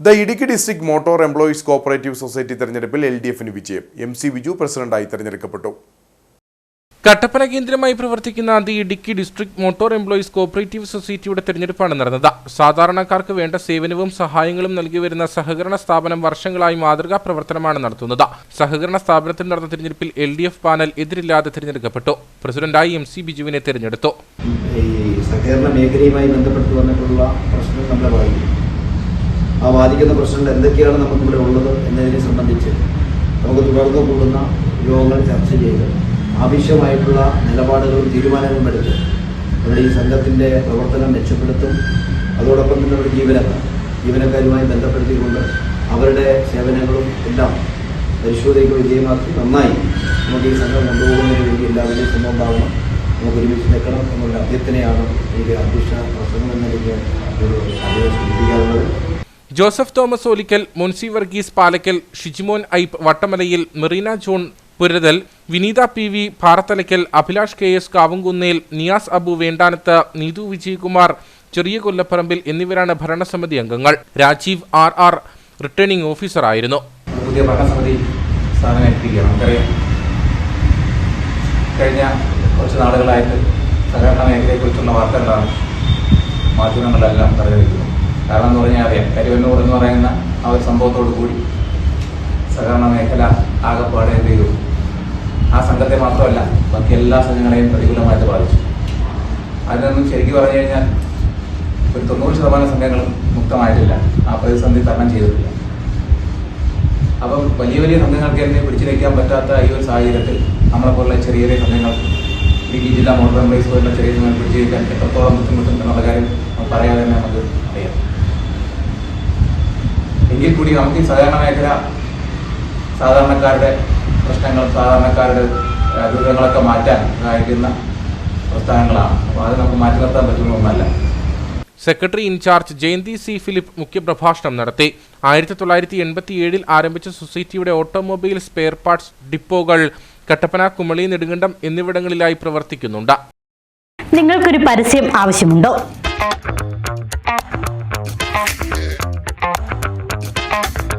The Idukki district motor employees cooperative society തെരഞ്ഞെടുപ്പിൽ L D എഫിന് വിജയം. എം സി ബിജു പ്രസിഡന്റായി തെരഞ്ഞെടുക്കപ്പെട്ടു. കട്ടപ്പന കേന്ദ്രമായി പ്രവർത്തിക്കുന്ന the Idukki district motor employees cooperative സൊസൈറ്റിയുടെ തെരഞ്ഞെടുപ്പാണ് നടന്നത്. സാധാരണക്കാർക്ക് വേണ്ട സേവനവും സഹായങ്ങളും നൽകി വരുന്ന സഹകരണ സ്ഥാപനം വർഷങ്ങളായി മാതൃകാ പ്രവർത്തനമാണ് നടത്തുന്നത്. സഹകരണ സ്ഥാപനത്തിൽ നടന്ന തെരഞ്ഞെടുപ്പിൽ എൽ ഡി എഫ് പാനൽ എതിരില്ലാതെ തിരഞ്ഞെടുക്കപ്പെട്ടു. പ്രസിഡന്റായി എം സി ബിജുവിനെ തിരഞ്ഞെടുത്തു. സഹകരണ മേഖലയുമായി ബന്ധപ്പെട്ട് വന്നിട്ടുള്ള ബാധിക്കും. ആ ബാധിക്കുന്ന പ്രശ്നങ്ങൾ എന്തൊക്കെയാണ് നമുക്കിവിടെ ഉള്ളത് എന്നതിനെ സംബന്ധിച്ച് നമുക്ക് തുടർന്ന് കൂടുന്ന യോഗങ്ങൾ ചർച്ച ചെയ്ത് ആവശ്യമായിട്ടുള്ള നിലപാടുകളും തീരുമാനങ്ങളും എടുത്ത് നമ്മുടെ ഈ സംഘത്തിന്റെ പ്രവർത്തനം മെച്ചപ്പെടുത്തും. അതോടൊപ്പം തന്നെ നമ്മുടെ ജീവനക്കാർ ജീവനക്കാരുമായി ബന്ധപ്പെടുത്തിക്കൊണ്ട് അവരുടെ സേവനങ്ങളും എല്ലാം പരിശോധനയ്ക്ക് വിജയമാക്കി നന്നായി നമുക്ക് ഈ സംഘം കൊണ്ടുപോകുന്നതിന് വേണ്ടി എല്ലാവരുടെയും ശ്രമം ഉണ്ടാവണം നമുക്ക് ഒരുമിച്ച് നിൽക്കണം എന്നുള്ള അഭ്യർത്ഥനയാണ് എനിക്ക് അധ്യക്ഷ പ്രസംഗം എന്ന രീതിയിൽ സൂചിപ്പിക്കാറുള്ളത്. Joseph Thomas Olickal Munsi Varghese Palakkal Shijimon Ipe Vattamalayil Merina John Purathal Vineetha P V Bharathalakkal Abhilash K S Kavumkunnel Niyas Abu Vendanath Neethu Vijayakumar ചെറിയ കൊല്ലപ്പറമ്പിൽ എന്നിവരാണ് ഭരണസമിതി അംഗങ്ങൾ. രാജീവ് ആർ ആർ റിട്ടേണിംഗ് ഓഫീസറായിരുന്നു പുതിയ ഭരണസമിതി കഴിഞ്ഞ കുറച്ച് നാളുകളായിട്ട് സഹകരണ മേഖലയെക്കുറിച്ചുള്ള വാർത്തകളാണ് മാധ്യമങ്ങളെല്ലാം നിറവേറ്റുന്നത് കാരണം എന്ന് പറഞ്ഞാൽ അറിയാം കരുവന്നൂർ എന്ന് പറയുന്ന ആ ഒരു സംഭവത്തോടു കൂടി സഹകരണ മേഖല ആകെപ്പാടെ എന്ത് ചെയ്തു? ആ സംഘത്തെ മാത്രമല്ല ബാക്കി എല്ലാ സംഘങ്ങളെയും പ്രതികൂലമായിട്ട് ബാധിച്ചു. അതിനൊന്നും ശരിക്കും പറഞ്ഞു കഴിഞ്ഞാൽ ഒരു തൊണ്ണൂറ് ശതമാനം സംഘങ്ങളും മുക്തമായിട്ടില്ല. ആ പ്രതിസന്ധി തരണം ചെയ്തിട്ടില്ല. അപ്പം വലിയ വലിയ സംഘങ്ങൾക്ക് എന്നെ പിടിച്ചു വയ്ക്കാൻ പറ്റാത്ത ഈ ഒരു സാഹചര്യത്തിൽ നമ്മളെപ്പോലുള്ള ചെറിയ ചെറിയ സംഘങ്ങൾ ഇടുക്കി ജില്ലാ മോട്ടോർ എംപ്ലോയീസ് പോലുള്ള ചെറിയ സംഘങ്ങൾ പിടിച്ചു വയ്ക്കാൻ എത്രത്തോളം ബുദ്ധിമുട്ടുണ്ടെന്നുള്ള കാര്യം പറയാതെ തന്നെ നമുക്ക് അറിയാം. എങ്കിൽ കൂടി നമുക്ക് ഈ സഹകരണ മേഖല സാധാരണക്കാരുടെ പ്രശ്നങ്ങൾ സാധാരണക്കാരുടെ ദുരിതങ്ങളൊക്കെ മാറ്റാൻ സഹായിക്കുന്ന പ്രസ്ഥാനങ്ങളാണ്. അപ്പോൾ അത് നമുക്ക് മാറ്റി നിർത്താൻ പറ്റുന്ന ഒന്നല്ല. Secretary in charge Jayanthi C Philip മുഖ്യപ്രഭാഷണം നടത്തി. ആയിരത്തി തൊള്ളായിരത്തി എൺപത്തിയേഴിൽ ആരംഭിച്ച സൊസൈറ്റിയുടെ ഓട്ടോമൊബൈൽ സ്പെയർ പാർട്സ് ഡിപ്പോകൾ കട്ടപ്പന കുമളി നെടുങ്കണ്ടം എന്നിവിടങ്ങളിലായി പ്രവർത്തിക്കുന്നുണ്ട്. നിങ്ങൾക്കൊരു പരസ്യം ആവശ്യമുണ്ടോ?